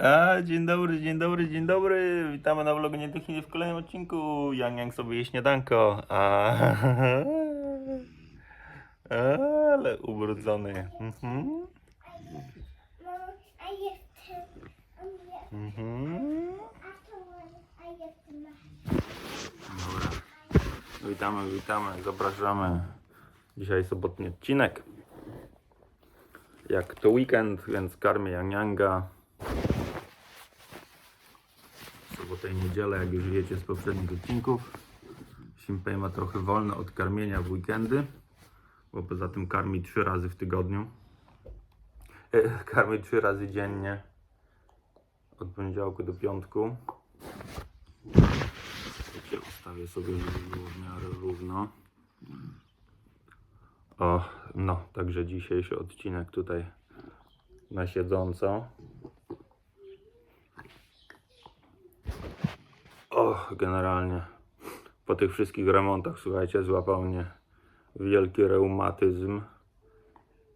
A, dzień dobry, dzień dobry, dzień dobry. Witamy na vlogu Nietychnie w kolejnym odcinku. Yang Yang sobie je śniadanko. A, ale ubrudzony. Mhm. Mhm. Dobra. Witamy, witamy, zapraszamy. Dzisiaj sobotni odcinek. Jak to weekend, więc karmię Yang Yanga. Sobotę i niedzielę, jak już wiecie z poprzednich odcinków. Simpej ma trochę wolne od karmienia w weekendy, bo poza tym karmi trzy razy w tygodniu. E, Karmi trzy razy dziennie. Od poniedziałku do piątku. Wiecie, ustawię sobie, żeby było w miarę równo. O, no, także dzisiejszy odcinek tutaj na siedząco. O, generalnie po tych wszystkich remontach, słuchajcie, złapał mnie wielki reumatyzm.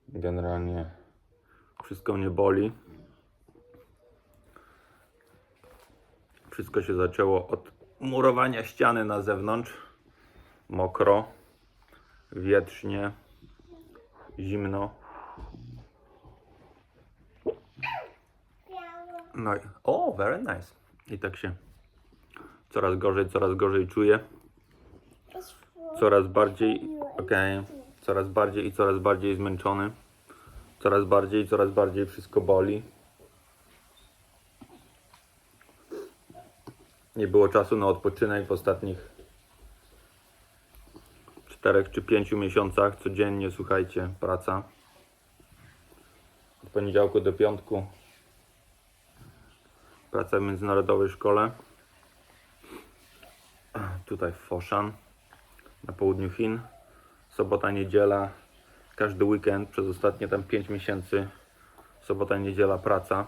Generalnie wszystko mnie boli. Wszystko się zaczęło od murowania ściany na zewnątrz. Mokro, wietrznie, zimno. No i, o, very nice. I tak się coraz gorzej, coraz gorzej czuję. Coraz bardziej, okej, coraz bardziej i coraz bardziej zmęczony. Coraz bardziej i coraz bardziej wszystko boli. Nie było czasu na odpoczynek w ostatnich 4 czy 5 miesiącach. Codziennie, słuchajcie, praca. Od poniedziałku do piątku praca w międzynarodowej szkole. Tutaj w Foshan, na południu Chin. Sobota, niedziela, każdy weekend przez ostatnie tam 5 miesięcy. Sobota, niedziela, praca.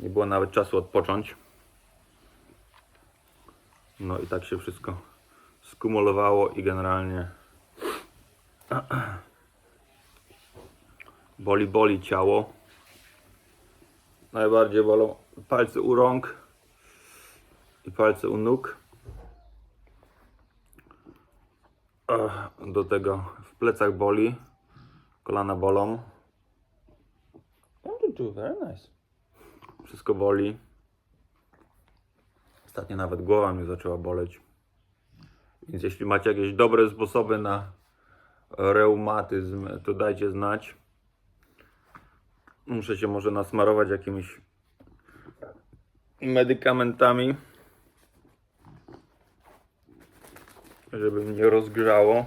Nie było nawet czasu odpocząć. No i tak się wszystko skumulowało i generalnie boli, boli ciało. Najbardziej bolą palce u rąk palce u nóg. Do tego w plecach boli, kolana bolą. Very nice. Wszystko boli. Ostatnio nawet głowa mnie zaczęła boleć. Więc jeśli macie jakieś dobre sposoby na reumatyzm, to dajcie znać. Muszę się może nasmarować jakimiś medykamentami, żeby mnie rozgrzało.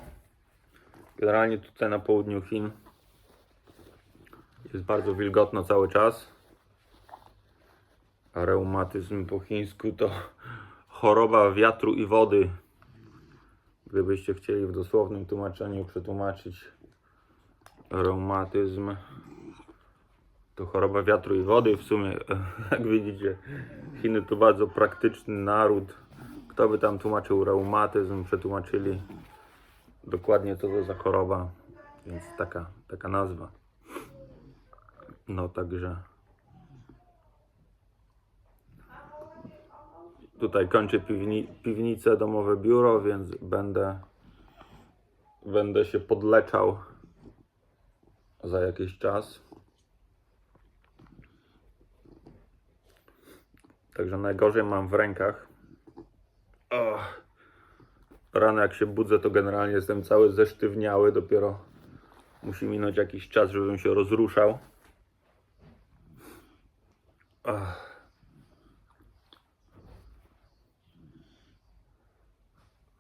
Generalnie tutaj na południu Chin jest bardzo wilgotno cały czas. A reumatyzm po chińsku to choroba wiatru i wody. Gdybyście chcieli w dosłownym tłumaczeniu przetłumaczyć reumatyzm, to choroba wiatru i wody. W sumie, jak widzicie, Chiny to bardzo praktyczny naród. Kto by tam tłumaczył reumatyzm, przetłumaczyli dokładnie co to za choroba, więc taka, taka nazwa. No także tutaj kończę piwni, piwnicę, domowe biuro, więc będę będę się podleczał za jakiś czas. Także najgorzej mam w rękach. Och. Rano jak się budzę, to generalnie jestem cały zesztywniały. Dopiero musi minąć jakiś czas, żebym się rozruszał. Ach.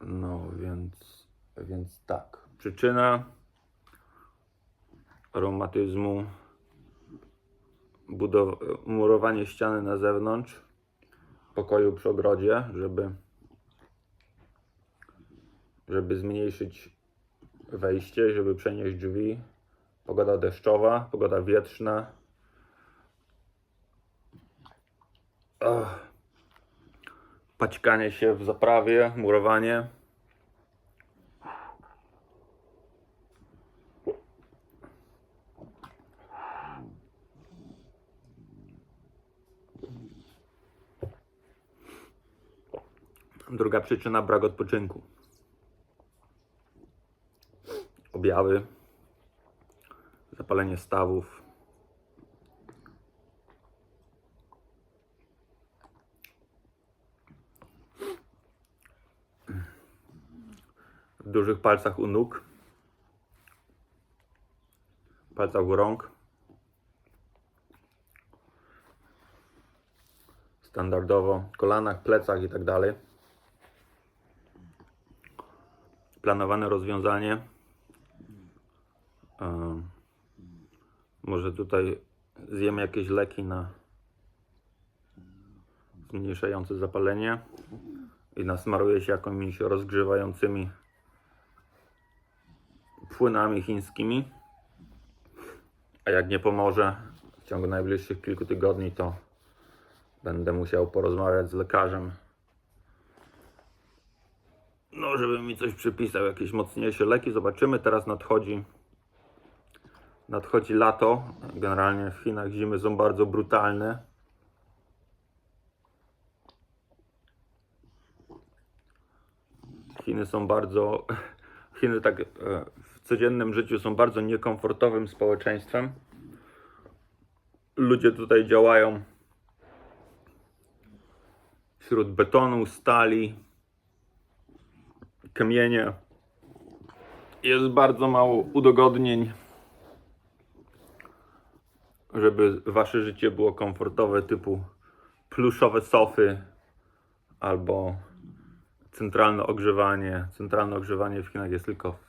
No więc, więc tak. Przyczyna reumatyzmu murowanie ściany na zewnątrz pokoju przy ogrodzie, żeby żeby zmniejszyć wejście, żeby przenieść drzwi. Pogoda deszczowa, pogoda wietrzna. Ach. Paćkanie się w zaprawie, murowanie. Druga przyczyna brak odpoczynku. Objawy, zapalenie stawów. W dużych palcach u nóg, palcach u rąk. Standardowo kolanach, plecach i tak dalej. Planowane rozwiązanie. Może tutaj zjemy jakieś leki na zmniejszające zapalenie i nasmaruje się jakimiś rozgrzewającymi płynami chińskimi. A jak nie pomoże w ciągu najbliższych kilku tygodni, to będę musiał porozmawiać z lekarzem. No, żeby mi coś przypisał, jakieś mocniejsze leki. Zobaczymy. Teraz nadchodzi nadchodzi lato. Generalnie w Chinach zimy są bardzo brutalne. Chiny są bardzo. Chiny tak e, w codziennym życiu są bardzo niekomfortowym społeczeństwem. Ludzie tutaj działają wśród betonu, stali, kamienia. Jest bardzo mało udogodnień, żeby wasze życie było komfortowe, typu pluszowe sofy albo centralne ogrzewanie. Centralne ogrzewanie w Chinach jest tylko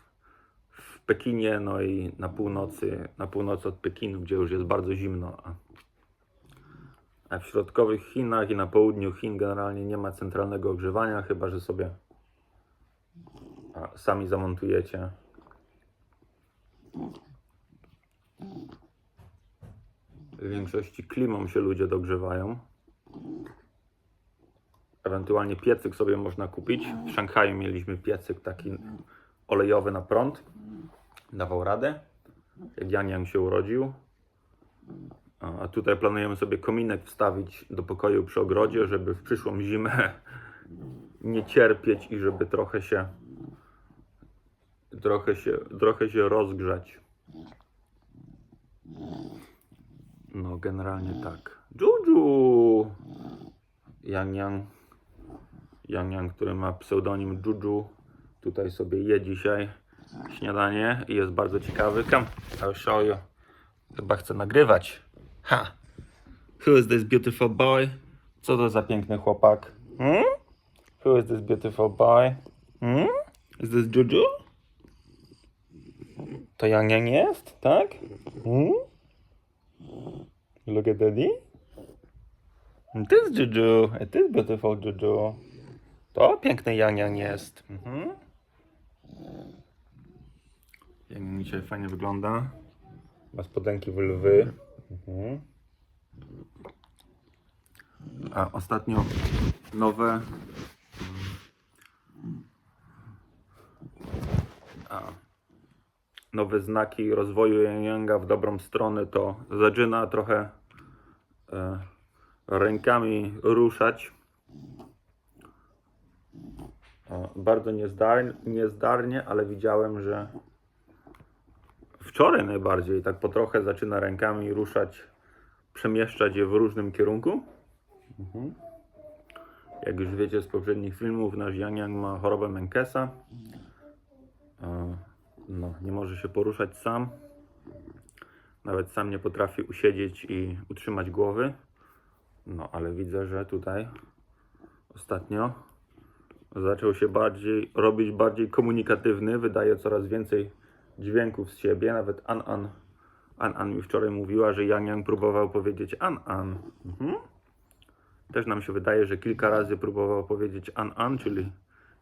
w, Pekinie, no i na północy, na północy od Pekinu, gdzie już jest bardzo zimno. A, w środkowych Chinach i na południu Chin generalnie nie ma centralnego ogrzewania, chyba że sobie sami zamontujecie. W większości klimą się ludzie dogrzewają. Ewentualnie piecyk sobie można kupić. W Szanghaju mieliśmy piecyk taki olejowy na prąd. Dawał radę. Jak Jan Yang się urodził. A tutaj planujemy sobie kominek wstawić do pokoju przy ogrodzie, żeby w przyszłą zimę nie cierpieć i żeby trochę się trochę się, trochę się rozgrzać. No, generalnie tak. Juju! Yang Yang. Yang Yang, który ma pseudonim Juju. Tutaj sobie je dzisiaj śniadanie i jest bardzo ciekawy. Come, I'll show you. Chyba chce nagrywać. Ha! Who is this beautiful boy? Co to za piękny chłopak? Hmm? Who is this beautiful boy? Hmm? Is this Juju? To Yang Yang jest, tak? Hmm? Look at daddy. To jest Juju. It is beautiful Juju. To piękny Yang Yang jest. Mhm. Yang dzisiaj fajnie wygląda. Ma spodenki w lwy. Mhm. A ostatnio nowe. A, nowe znaki rozwoju Yang Yanga w dobrą stronę to zaczyna trochę e, rękami ruszać. E, bardzo niezdarnie, niezdarnie, ale widziałem, że wczoraj najbardziej tak po trochę zaczyna rękami ruszać, przemieszczać je w różnym kierunku. Mhm. Jak już wiecie z poprzednich filmów, nasz Yang Yang ma chorobę Menkesa. E, No, nie może się poruszać sam. Nawet sam nie potrafi usiedzieć i utrzymać głowy. No, ale widzę, że tutaj ostatnio zaczął się bardziej robić bardziej komunikatywny, wydaje coraz więcej dźwięków z siebie. Nawet An An, An, An mi wczoraj mówiła, że Yang Yang próbował powiedzieć An An. Mhm. Też nam się wydaje, że kilka razy próbował powiedzieć An An, czyli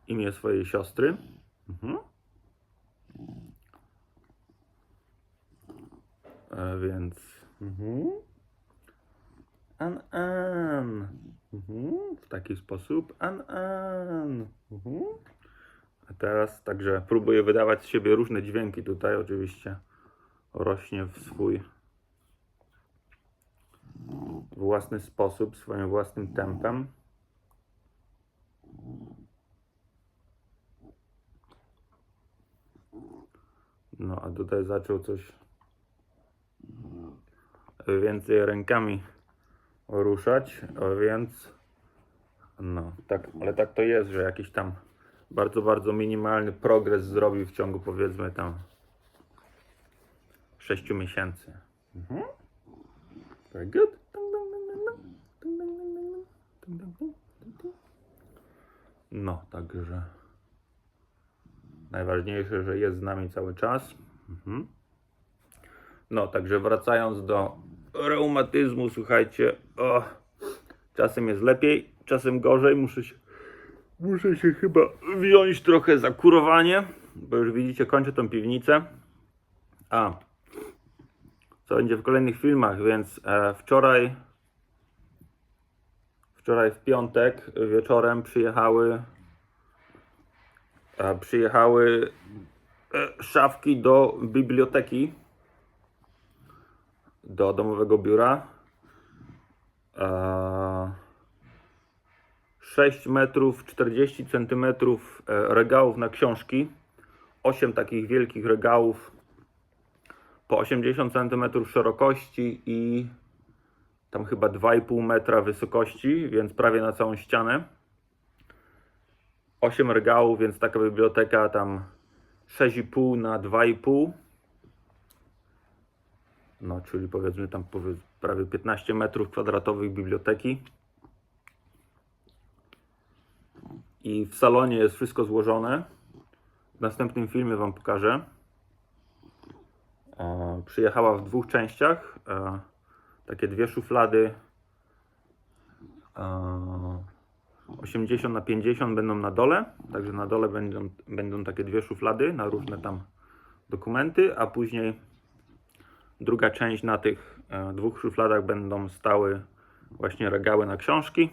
imię swojej siostry. Mhm. E, więc... Mhm. An, an. Mhm. W taki sposób. An, an. Mhm. A teraz także próbuję wydawać z siebie różne dźwięki. Tutaj oczywiście rośnie w swój własny sposób, swoim własnym tempem. No a tutaj zaczął coś więcej rękami ruszać, więc no, tak, ale tak to jest, że jakiś tam bardzo, bardzo minimalny progres zrobił w ciągu powiedzmy tam 6 miesięcy. Mhm. Very good. No, także najważniejsze, że jest z nami cały czas. Mhm. No, także wracając do reumatyzmu, słuchajcie, o, czasem jest lepiej, czasem gorzej. Muszę się, muszę się chyba wziąć trochę za kurowanie, bo już widzicie, kończę tą piwnicę. A, co będzie w kolejnych filmach, więc e, wczoraj, wczoraj w piątek wieczorem przyjechały, e, przyjechały e, szafki do biblioteki, do domowego biura. E, 6 metrów 40 centymetrów e, regałów na książki, 8 takich wielkich regałów po 80 cm szerokości i tam chyba 2,5 metra wysokości, więc prawie na całą ścianę. 8 regałów, więc taka biblioteka tam 6,5 na 2,5. No, czyli powiedzmy tam prawie 15 metrów kwadratowych biblioteki. I w salonie jest wszystko złożone. W następnym filmie Wam pokażę. E, przyjechała w dwóch częściach. E, takie dwie szuflady e, 80 na 50 będą na dole. Także na dole będą, będą takie dwie szuflady na różne tam dokumenty, a później druga część na tych e, dwóch szufladach będą stały właśnie regały na książki.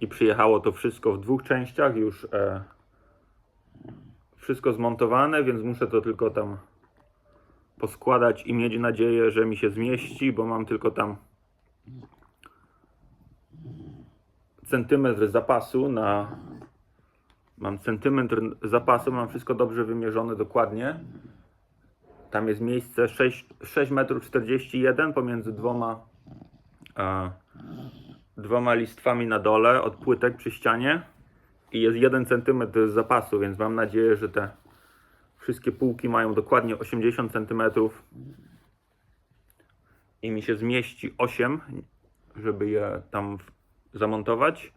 I przyjechało to wszystko w dwóch częściach już e, wszystko zmontowane, więc muszę to tylko tam poskładać i mieć nadzieję, że mi się zmieści, bo mam tylko tam centymetr zapasu na mam centymetr zapasu, mam wszystko dobrze wymierzone dokładnie. Tam jest miejsce 6, 6 metrów 41 pomiędzy dwoma e, dwoma listwami na dole od płytek przy ścianie i jest 1 cm zapasu, więc mam nadzieję, że te wszystkie półki mają dokładnie 80 cm i mi się zmieści 8, żeby je tam zamontować.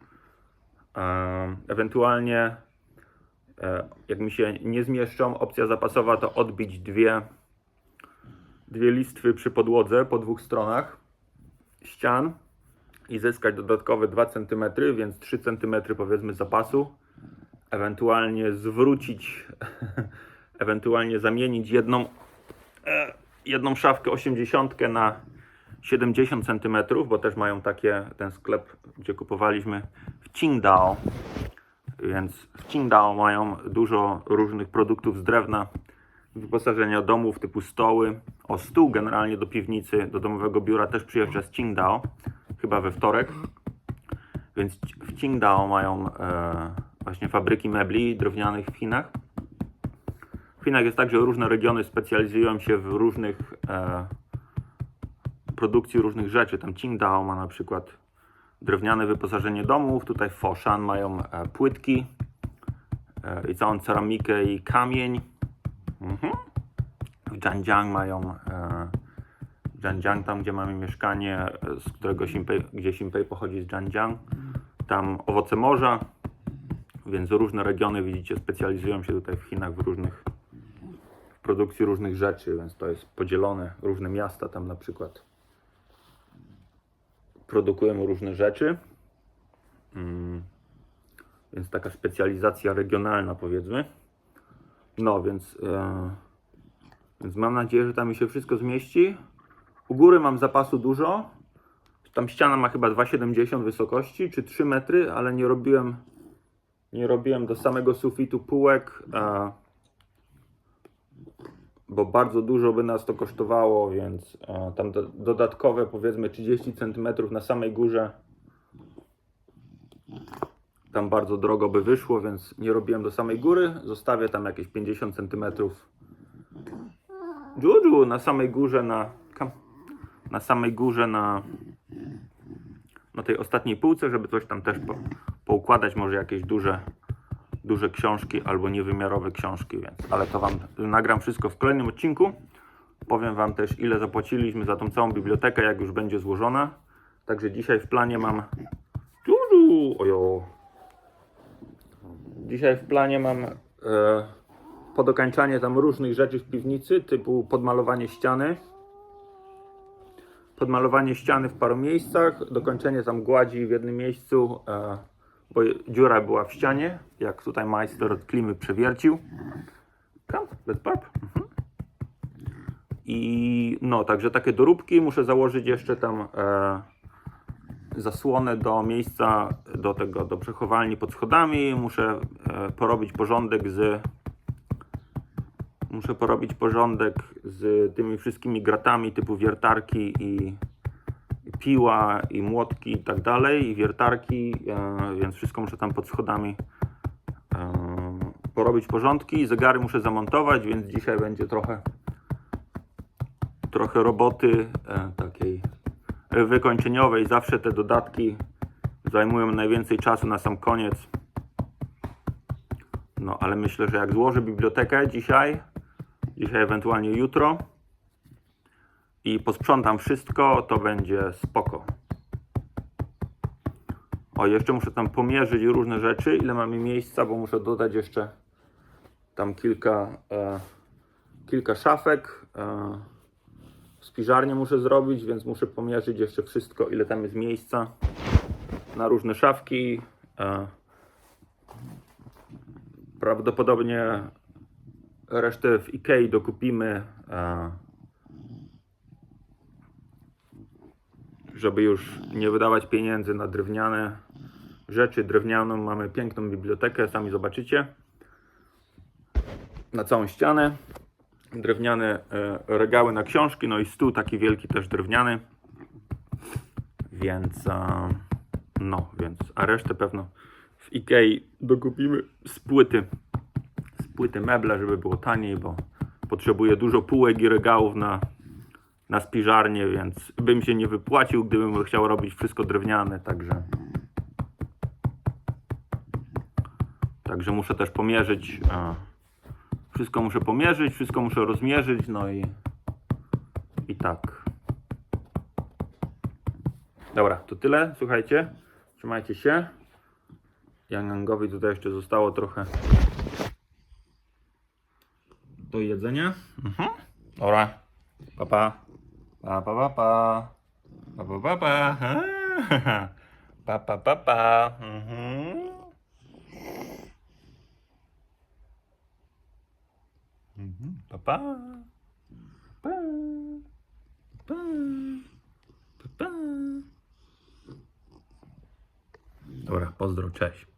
E, Ewentualnie e, jak mi się nie zmieszczą, opcja zapasowa to odbić dwie, dwie listwy przy podłodze po dwóch stronach ścian i zyskać dodatkowe 2 cm, więc 3 cm powiedzmy zapasu. Ewentualnie zwrócić, ewentualnie zamienić jedną, e, jedną szafkę 80 na 70 cm, bo też mają takie, ten sklep, gdzie kupowaliśmy w Qingdao. Więc w Qingdao mają dużo różnych produktów z drewna, wyposażenia domów typu stoły. O stół generalnie do piwnicy, do domowego biura też przyjeżdża z Qingdao, chyba we wtorek. Więc w Qingdao mają e, właśnie fabryki mebli drewnianych w Chinach. W Chinach jest tak, że różne regiony specjalizują się w różnych e, produkcji różnych rzeczy. Tam Qingdao ma na przykład drewniane wyposażenie domów, tutaj w Foshan mają e, płytki e, i całą ceramikę i kamień. Mhm. W Zhanjiang mają e, tam gdzie mamy mieszkanie, e, z którego gdzie Simpei pochodzi z Zhanjiang, tam owoce morza, więc różne regiony, widzicie, specjalizują się tutaj w Chinach w różnych w produkcji różnych rzeczy, więc to jest podzielone, różne miasta tam na przykład produkują różne rzeczy. Mm. Więc taka specjalizacja regionalna, powiedzmy. No, więc, e, więc mam nadzieję, że tam mi się wszystko zmieści. U góry mam zapasu dużo. Tam ściana ma chyba 2,70 wysokości, czy 3 metry, ale nie robiłem, nie robiłem do samego sufitu półek, bo bardzo dużo by nas to kosztowało, więc e, tam do, dodatkowe powiedzmy 30 cm na samej górze tam bardzo drogo by wyszło, więc nie robiłem do samej góry. Zostawię tam jakieś 50 cm Juju na samej górze na na samej górze na na tej ostatniej półce, żeby coś tam też po, poukładać, może jakieś duże duże książki albo niewymiarowe książki, więc ale to wam nagram wszystko w kolejnym odcinku. Powiem wam też ile zapłaciliśmy za tą całą bibliotekę, jak już będzie złożona. Także dzisiaj w planie mam Juju, ojo. Dzisiaj w planie mam e, podokańczanie tam różnych rzeczy w piwnicy, typu podmalowanie ściany. Podmalowanie ściany w paru miejscach, dokończenie tam gładzi w jednym miejscu, e, bo dziura była w ścianie, jak tutaj majster od klimy przewiercił. Come, let's barb. Mhm. I no, także takie doróbki. Muszę założyć jeszcze tam e, zasłonę do miejsca, do tego, do przechowalni pod schodami. Muszę e, porobić porządek z muszę porobić porządek z tymi wszystkimi gratami typu wiertarki i piła i młotki i tak dalej i wiertarki, e, więc wszystko muszę tam pod schodami e, porobić porządki. Zegary muszę zamontować, więc dzisiaj będzie trochę trochę roboty takiej wykończeniowej. Zawsze te dodatki zajmują najwięcej czasu na sam koniec. No, ale myślę, że jak złożę bibliotekę dzisiaj, dzisiaj ewentualnie jutro i posprzątam wszystko, to będzie spoko. O, jeszcze muszę tam pomierzyć różne rzeczy, ile mamy miejsca, bo muszę dodać jeszcze tam kilka, e, kilka szafek. E, spiżarnię muszę zrobić, więc muszę pomierzyć jeszcze wszystko, ile tam jest miejsca na różne szafki. E, prawdopodobnie resztę w Ikei dokupimy, e, żeby już nie wydawać pieniędzy na drewniane rzeczy. Drewnianą mamy piękną bibliotekę, sami zobaczycie. Na całą ścianę drewniane e, regały na książki, no i stół taki wielki też drewniany. Więc e, no, więc a resztę pewno w Ikei dokupimy z płyty. Z płyty meble, żeby było taniej, bo potrzebuję dużo półek i regałów na, na spiżarnię, więc bym się nie wypłacił, gdybym chciał robić wszystko drewniane, także Także muszę też pomierzyć e, wszystko muszę pomierzyć, wszystko muszę rozmierzyć, no i i tak. Dobra, to tyle. Słuchajcie, trzymajcie się. Yangangowi tutaj jeszcze zostało trochę do jedzenia. Mhm. Dobra. Pa pa. Pa pa pa pa. Pa pa pa pa. Pa pa pa pa. Mhm. Pa pa. Pa. Pa. Pa pa. Dobra, pozdro, cześć.